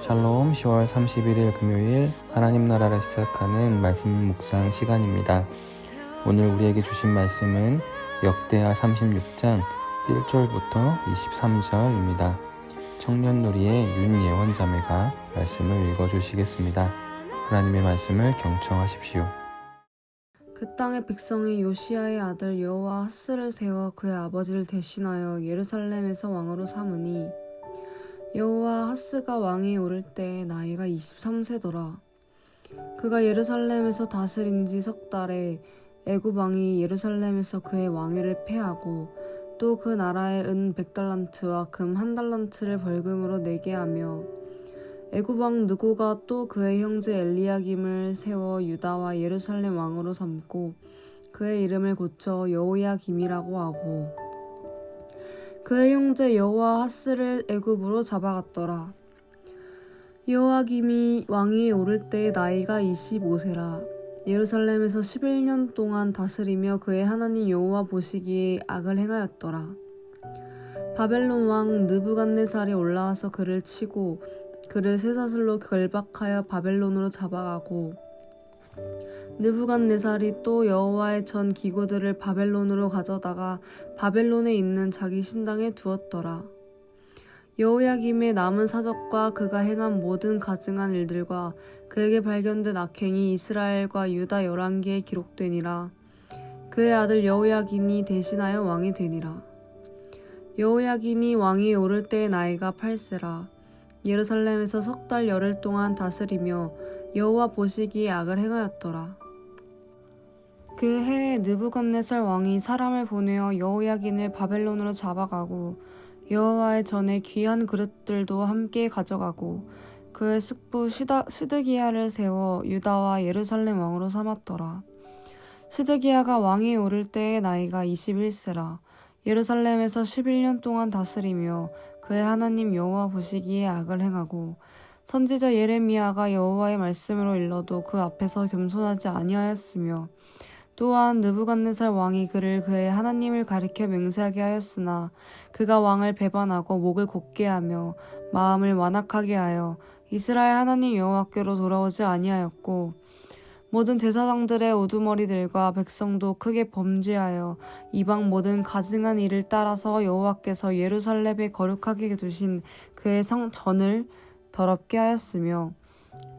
샬롬 10월 31일 금요일 하나님 나라를 시작하는 말씀 묵상 시간입니다. 오늘 우리에게 주신 말씀은 역대하 36장 1절부터 23절입니다. 청년놀이의 윤예원 자매가 말씀을 읽어주시겠습니다. 하나님의 말씀을 경청하십시오. 그 땅의 백성이 요시아의 아들 여호와 하스를 세워 그의 아버지를 대신하여 예루살렘에서 왕으로 삼으니 여호와 하스가 왕에 오를 때 나이가 23세더라. 그가 예루살렘에서 다스린 지 석 달에 애굽 왕이 예루살렘에서 그의 왕위를 폐하고 또 그 나라에 은 백달란트와 금 한 달란트를 벌금으로 내게 하며 애굽 왕 느고가 또 그의 형제 엘리야김을 세워 유다와 예루살렘 왕으로 삼고 그의 이름을 고쳐 여호야김이라고 하고 그의 형제 여호와 하스를 애굽으로 잡아갔더라. 여호야김이 왕위에 오를 때 나이가 25세라. 예루살렘에서 11년 동안 다스리며 그의 하나님 여호와 보시기에 악을 행하였더라. 바벨론 왕 느부갓네살이 올라와서 그를 치고 그를 쇠사슬로 결박하여 바벨론으로 잡아가고 느부갓네살이 또 여호와의 전 기구들을 바벨론으로 가져다가 바벨론에 있는 자기 신당에 두었더라. 여호야김의 남은 사적과 그가 행한 모든 가증한 일들과 그에게 발견된 악행이 이스라엘과 유다 열왕기에 기록되니라. 그의 아들 여호야긴이 대신하여 왕이 되니라. 여호야긴이 왕위에 오를 때의 나이가 8세라. 예루살렘에서 석 달 열흘 동안 다스리며 여호와 보시기에 악을 행하였더라. 그 해에 느부갓네살 왕이 사람을 보내어 여호야긴을 바벨론으로 잡아가고 여호와의 전에 귀한 그릇들도 함께 가져가고 그의 숙부 시다, 시드기야를 세워 유다와 예루살렘 왕으로 삼았더라. 시드기야가 왕위에 오를 때의 나이가 21세라. 예루살렘에서 11년 동안 다스리며 그의 하나님 여호와 보시기에 악을 행하고 선지자 예레미야가 여호와의 말씀으로 일러도 그 앞에서 겸손하지 아니하였으며 또한 느부갓네살 왕이 그를 그의 하나님을 가리켜 맹세하게 하였으나 그가 왕을 배반하고 목을 곧게 하며 마음을 완악하게 하여 이스라엘 하나님 여호와께로 돌아오지 아니하였고 모든 제사장들의 우두머리들과 백성도 크게 범죄하여 이방 모든 가증한 일을 따라서 여호와께서 예루살렘에 거룩하게 두신 그의 성 전을 더럽게 하였으며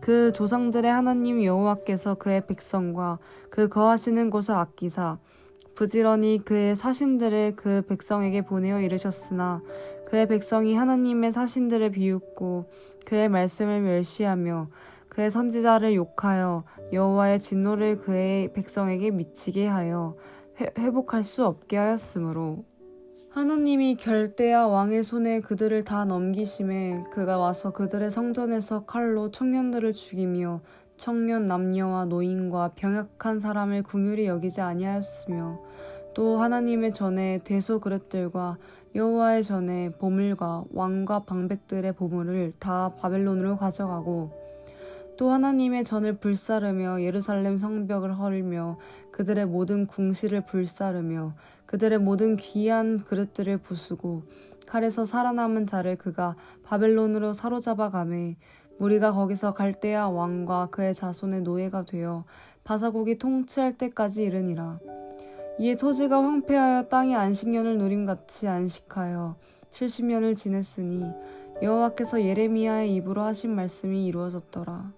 그 조상들의 하나님 여호와께서 그의 백성과 그 거하시는 곳을 아끼사 부지런히 그의 사신들을 그 백성에게 보내어 이르셨으나 그의 백성이 하나님의 사신들을 비웃고 그의 말씀을 멸시하며 그의 선지자를 욕하여 여호와의 진노를 그의 백성에게 미치게 하여 회, 회복할 수 없게 하였으므로 하나님이 결대야 왕의 손에 그들을 다 넘기심에 그가 와서 그들의 성전에서 칼로 청년들을 죽이며 청년 남녀와 노인과 병약한 사람을 궁휼히 여기지 아니하였으며 또 하나님의 전에 대소 그릇들과 여호와의 전에 보물과 왕과 방백들의 보물을 다 바벨론으로 가져가고 또 하나님의 전을 불사르며 예루살렘 성벽을 헐며 그들의 모든 궁시를 불사르며 그들의 모든 귀한 그릇들을 부수고 칼에서 살아남은 자를 그가 바벨론으로 사로잡아 가매 무리가 거기서 갈대아 왕과 그의 자손의 노예가 되어 바사국이 통치할 때까지 이르니라 이에 토지가 황폐하여 땅이 안식년을 누림같이 안식하여 70년을 지냈으니 여호와께서 예레미야의 입으로 하신 말씀이 이루어졌더라.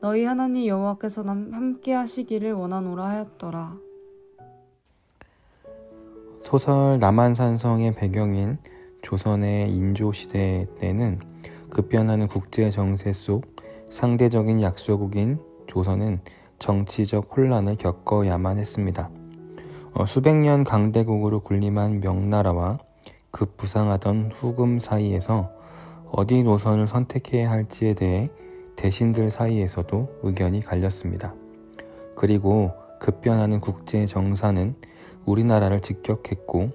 너희 하나님 여호와께서 남- 함께 하시기를 원하노라 하였더라. 소설 남한산성의 배경인 조선의 인조 시대 때는 급변하는 국제 정세 속 상대적인 약소국인 조선은 정치적 혼란을 겪어야만 했습니다. 어, 수백 년 강대국으로 군림한 명나라와 급부상하던 후금 사이에서 어디 노선을 선택해야 할지에 대해 대신들 사이에서도 의견이 갈렸습니다. 그리고 급변하는 국제 정사는 우리나라를 직격했고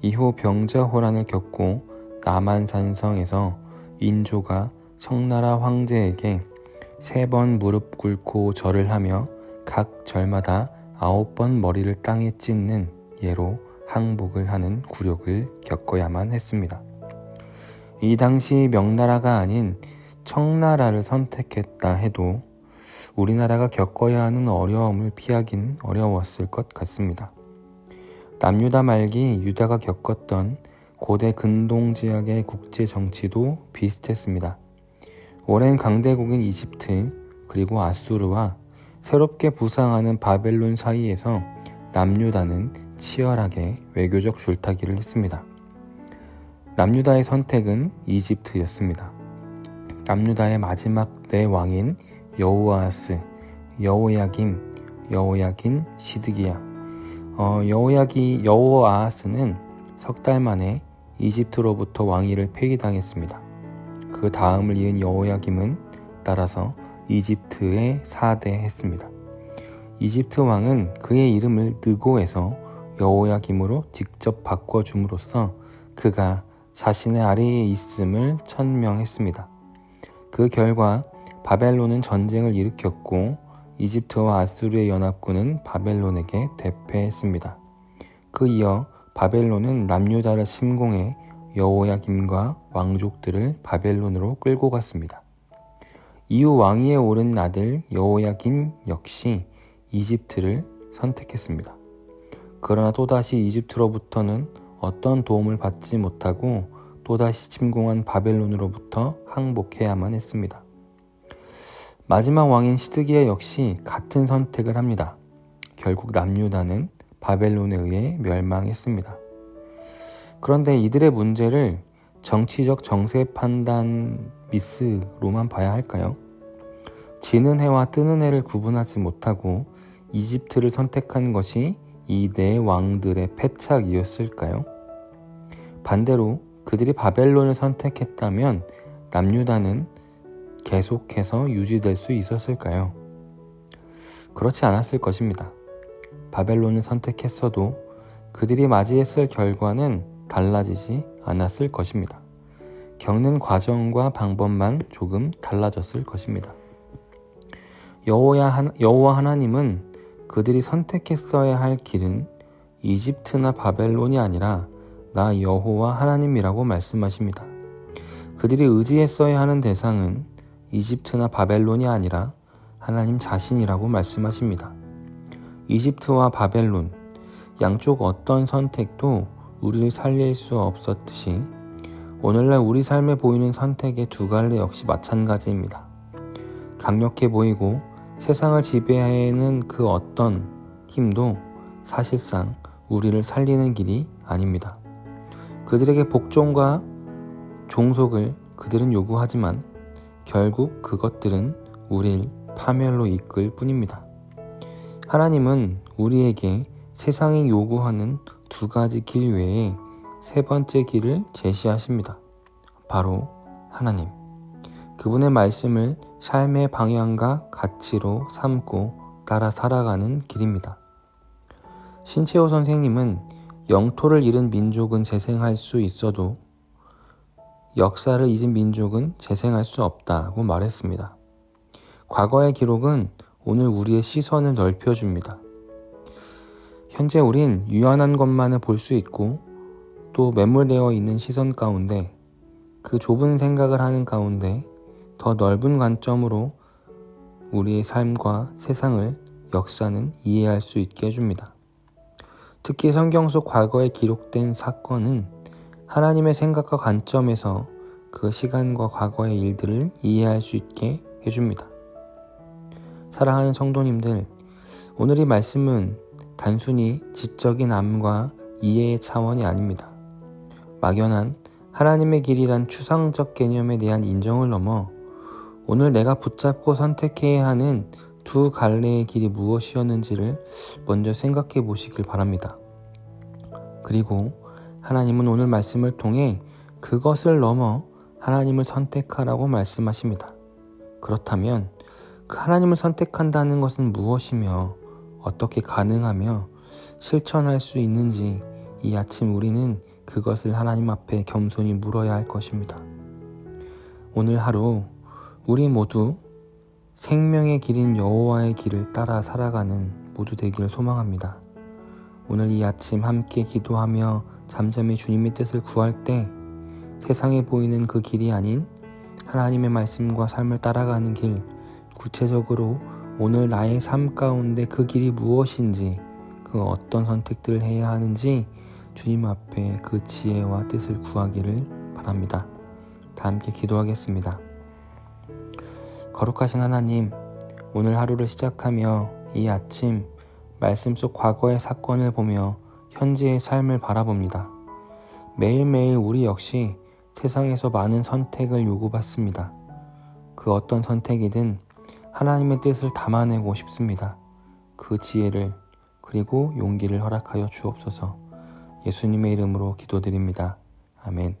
이후 병자호란을 겪고 남한산성에서 인조가 청나라 황제에게 세 번 무릎 꿇고 절을 하며 각 절마다 아홉 번 머리를 땅에 찢는 예로 항복을 하는 굴욕을 겪어야만 했습니다. 이 당시 명나라가 아닌 청나라를 선택했다 해도 우리나라가 겪어야 하는 어려움을 피하긴 어려웠을 것 같습니다. 남유다 말기 유다가 겪었던 고대 근동 지역의 국제 정치도 비슷했습니다. 오랜 강대국인 이집트 그리고 아수르와 새롭게 부상하는 바벨론 사이에서 남유다는 치열하게 외교적 줄타기를 했습니다. 남유다의 선택은 이집트였습니다. 남유다의 마지막 네 왕인 여호아스, 여호야김, 여호야긴, 시드기야. 어, 여호야기 여호아스는 석 달 만에 이집트로부터 왕위를 폐기당했습니다. 그 다음을 이은 여호야김은 따라서 이집트의 4대 했습니다. 이집트 왕은 그의 이름을 느고에서 여호야김으로 직접 바꿔줌으로써 그가 자신의 아래에 있음을 천명했습니다. 그 결과 바벨론은 전쟁을 일으켰고 이집트와 아수르의 연합군은 바벨론에게 대패했습니다. 그 이어 바벨론은 남유다를 침공해 여호야김과 왕족들을 바벨론으로 끌고 갔습니다. 이후 왕위에 오른 아들 여호야김 역시 이집트를 선택했습니다. 그러나 또다시 이집트로부터는 어떤 도움을 받지 못하고 또다시 침공한 바벨론으로부터 항복해야만 했습니다. 마지막 왕인 시드기야 역시 같은 선택을 합니다. 결국 남유다는 바벨론에 의해 멸망했습니다. 그런데 이들의 문제를 정치적 정세 판단 미스로만 봐야 할까요? 지는 해와 뜨는 해를 구분하지 못하고 이집트를 선택한 것이 이 네 왕들의 패착이었을까요? 반대로 그들이 바벨론을 선택했다면 남유다는 계속해서 유지될 수 있었을까요? 그렇지 않았을 것입니다. 바벨론을 선택했어도 그들이 맞이했을 결과는 달라지지 않았을 것입니다. 겪는 과정과 방법만 조금 달라졌을 것입니다. 여호와 하나님은 그들이 선택했어야 할 길은 이집트나 바벨론이 아니라 나 여호와 하나님이라고 말씀하십니다. 그들이 의지했어야 하는 대상은 이집트나 바벨론이 아니라 하나님 자신이라고 말씀하십니다. 이집트와 바벨론 양쪽 어떤 선택도 우리를 살릴 수 없었듯이 오늘날 우리 삶에 보이는 선택의 두 갈래 역시 마찬가지입니다. 강력해 보이고 세상을 지배하는 그 어떤 힘도 사실상 우리를 살리는 길이 아닙니다. 그들에게 복종과 종속을 그들은 요구하지만 결국 그것들은 우리를 파멸로 이끌 뿐입니다. 하나님은 우리에게 세상이 요구하는 두 가지 길 외에 세 번째 길을 제시하십니다. 바로 하나님. 그분의 말씀을 삶의 방향과 가치로 삼고 따라 살아가는 길입니다. 신채호 선생님은 영토를 잃은 민족은 재생할 수 있어도 역사를 잊은 민족은 재생할 수 없다고 말했습니다. 과거의 기록은 오늘 우리의 시선을 넓혀줍니다. 현재 우린 유한한 것만을 볼 수 있고 또 매몰되어 있는 시선 가운데 그 좁은 생각을 하는 가운데 더 넓은 관점으로 우리의 삶과 세상을 역사는 이해할 수 있게 해줍니다. 특히 성경 속 과거에 기록된 사건은 하나님의 생각과 관점에서 그 시간과 과거의 일들을 이해할 수 있게 해줍니다. 사랑하는 성도님들, 오늘 이 말씀은 단순히 지적인 암과 이해의 차원이 아닙니다. 막연한 하나님의 길이란 추상적 개념에 대한 인정을 넘어 오늘 내가 붙잡고 선택해야 하는 두 갈래의 길이 무엇이었는지를 먼저 생각해 보시길 바랍니다. 그리고 하나님은 오늘 말씀을 통해 그것을 넘어 하나님을 선택하라고 말씀하십니다. 그렇다면 그 하나님을 선택한다는 것은 무엇이며 어떻게 가능하며 실천할 수 있는지 이 아침 우리는 그것을 하나님 앞에 겸손히 물어야 할 것입니다. 오늘 하루 우리 모두 생명의 길인 여호와의 길을 따라 살아가는 모두 되기를 소망합니다. 오늘 이 아침 함께 기도하며 잠잠히 주님의 뜻을 구할 때 세상에 보이는 그 길이 아닌 하나님의 말씀과 삶을 따라가는 길, 구체적으로 오늘 나의 삶 가운데 그 길이 무엇인지, 그 어떤 선택들을 해야 하는지 주님 앞에 그 지혜와 뜻을 구하기를 바랍니다. 다 함께 기도하겠습니다. 거룩하신 하나님, 오늘 하루를 시작하며 이 아침 말씀 속 과거의 사건을 보며 현재의 삶을 바라봅니다. 매일매일 우리 역시 세상에서 많은 선택을 요구받습니다. 그 어떤 선택이든 하나님의 뜻을 담아내고 싶습니다. 그 지혜를 그리고 용기를 허락하여 주옵소서. 예수님의 이름으로 기도드립니다. 아멘.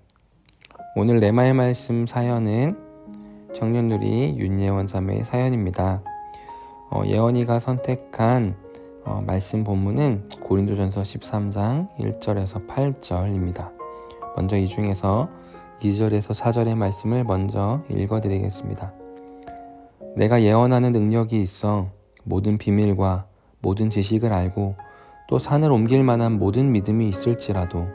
오늘 레마의 말씀 사연은 청년누리 윤예원 자매의 사연입니다. 어, 예원이가 선택한 어, 말씀 본문은 고린도전서 13장 1절에서 8절입니다. 먼저 이 중에서 2절에서 4절의 말씀을 먼저 읽어드리겠습니다. 내가 예언하는 능력이 있어 모든 비밀과 모든 지식을 알고 또 산을 옮길 만한 모든 믿음이 있을지라도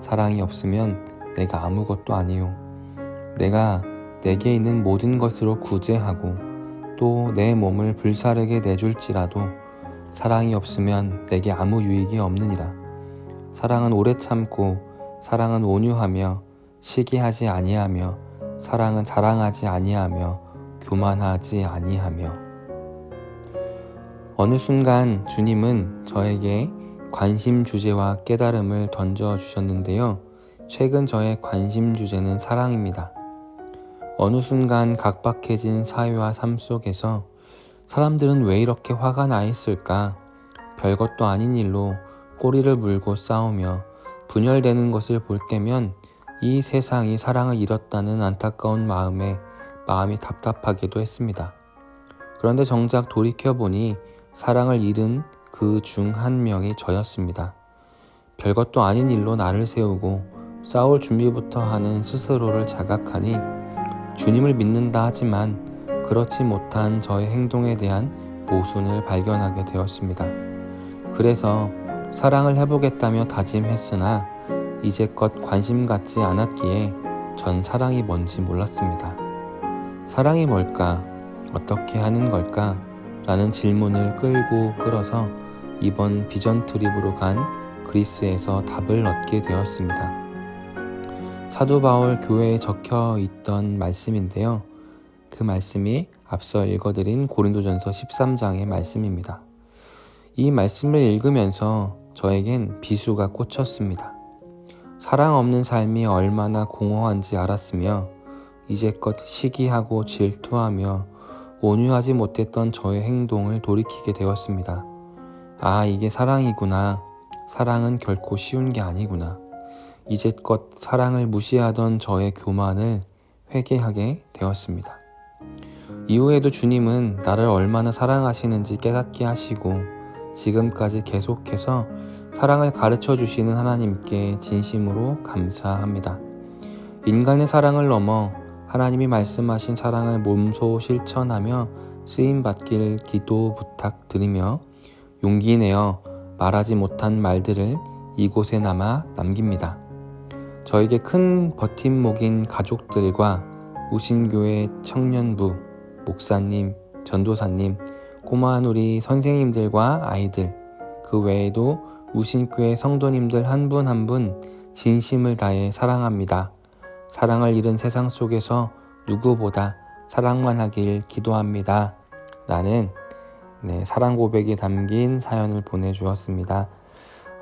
사랑이 없으면 내가 아무것도 아니요. 내가 내게 있는 모든 것으로 구제하고 또 내 몸을 불사르게 내줄지라도 사랑이 없으면 내게 아무 유익이 없느니라. 사랑은 오래 참고 사랑은 온유하며 시기하지 아니하며 사랑은 자랑하지 아니하며 교만하지 아니하며 어느 순간 주님은 저에게 관심 주제와 깨달음을 던져 주셨는데요. 최근 저의 관심 주제는 사랑입니다. 어느 순간 각박해진 사회와 삶 속에서 사람들은 왜 이렇게 화가 나 있을까? 별것도 아닌 일로 꼬리를 물고 싸우며 분열되는 것을 볼 때면 이 세상이 사랑을 잃었다는 안타까운 마음에 마음이 답답하기도 했습니다. 그런데 정작 돌이켜보니 사랑을 잃은 그 중 한 명이 저였습니다. 별것도 아닌 일로 나를 세우고 싸울 준비부터 하는 스스로를 자각하니 주님을 믿는다 하지만 그렇지 못한 저의 행동에 대한 모순을 발견하게 되었습니다. 그래서 사랑을 해보겠다며 다짐했으나 이제껏 관심 갖지 않았기에 전 사랑이 뭔지 몰랐습니다. 사랑이 뭘까? 어떻게 하는 걸까? 라는 질문을 끌고 끌어서 이번 비전 트립으로 간 그리스에서 답을 얻게 되었습니다. 사도 바울 교회에 적혀 있던 말씀인데요. 그 말씀이 앞서 읽어드린 고린도전서 13장의 말씀입니다. 이 말씀을 읽으면서 저에겐 비수가 꽂혔습니다. 사랑 없는 삶이 얼마나 공허한지 알았으며 이제껏 시기하고 질투하며 온유하지 못했던 저의 행동을 돌이키게 되었습니다. 아, 이게 사랑이구나. 사랑은 결코 쉬운 게 아니구나. 이제껏 사랑을 무시하던 저의 교만을 회개하게 되었습니다. 이후에도 주님은 나를 얼마나 사랑하시는지 깨닫게 하시고 지금까지 계속해서 사랑을 가르쳐 주시는 하나님께 진심으로 감사합니다. 인간의 사랑을 넘어 하나님이 말씀하신 사랑을 몸소 실천하며 쓰임 받길 기도 부탁드리며 용기 내어 말하지 못한 말들을 이곳에 남아 남깁니다. 저에게 큰 버팀목인 가족들과 우신교회 청년부, 목사님, 전도사님, 꼬마한 우리 선생님들과 아이들, 그 외에도 우신교회 성도님들 한 분 한 분 진심을 다해 사랑합니다. 사랑을 잃은 세상 속에서 누구보다 사랑만 하길 기도합니다. 라는 네, 사랑 고백이 담긴 사연을 보내주었습니다.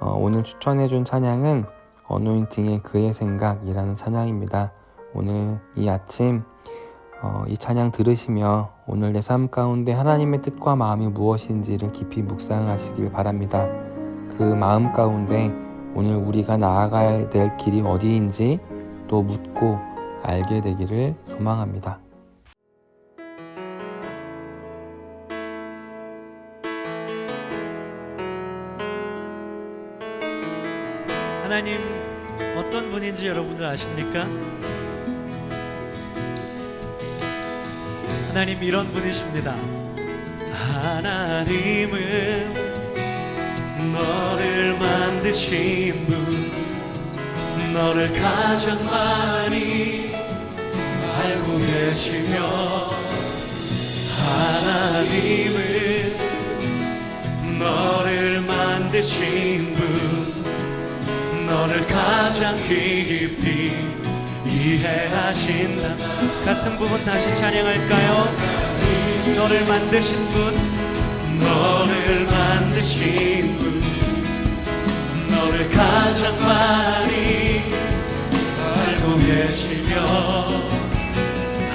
어, 오늘 추천해준 찬양은 어노인팅의 그의 생각이라는 찬양입니다. 오늘 이 아침 어, 이 찬양 들으시며 오늘 내 삶 가운데 하나님의 뜻과 마음이 무엇인지를 깊이 묵상하시길 바랍니다. 그 마음 가운데 오늘 우리가 나아가야 될 길이 어디인지 또 묻고 알게 되기를 소망합니다. 하나님 어떤 분인지 여러분들 아십니까? 하나님 이런 분이십니다. 하나님은 너를 만드신 분, 너를 가장 많이 알고 계시며 하나님은 너를 만드신 분 너를 가장 깊이 이해하신다 같은 부분 다시 찬양할까요? 너를 만드신 분 너를 만드신 분 너를 가장 많이 알고 계시며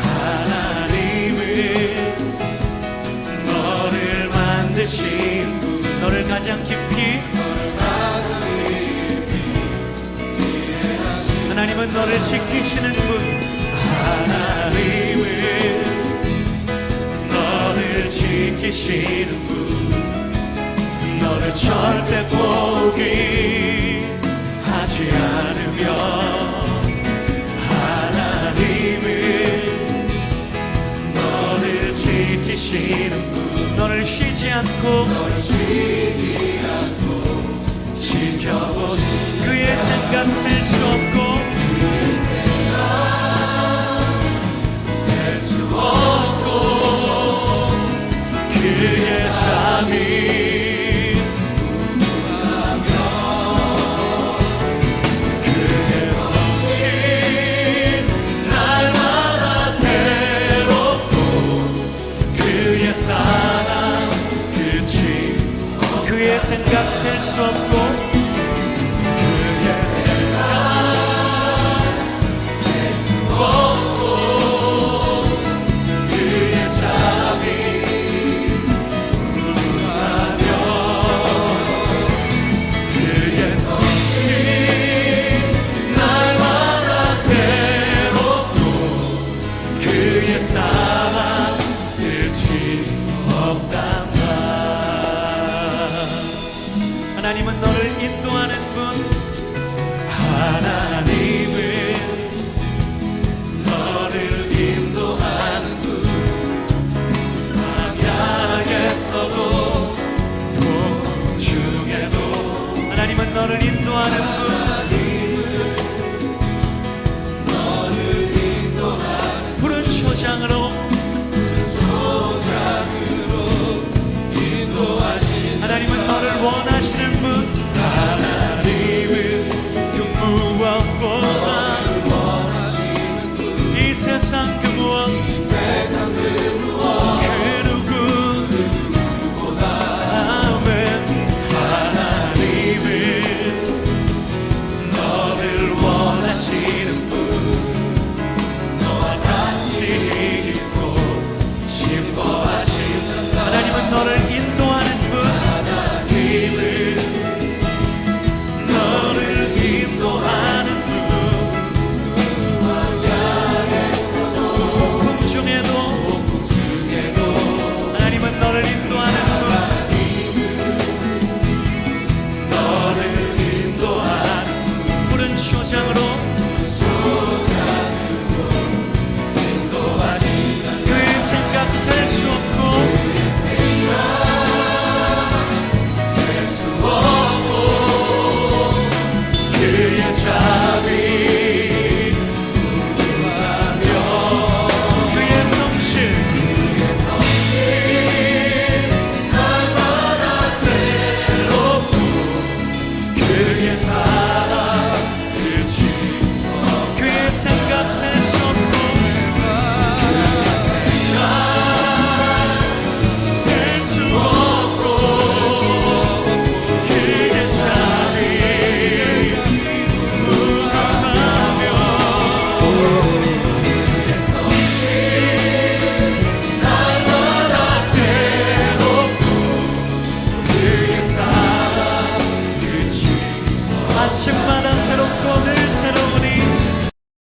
하나님은 너를 만드신 분 너를 가장 깊이 하나님은 너를 지키시는 분. 하나님은 너를 지키시는 분. 너를 절대 포기 하지 않으며 하나님은 너를 지키시는 분. 너를 쉬지 않고 너를 쉬지 않고 지켜보시 그의 생각 wonder one I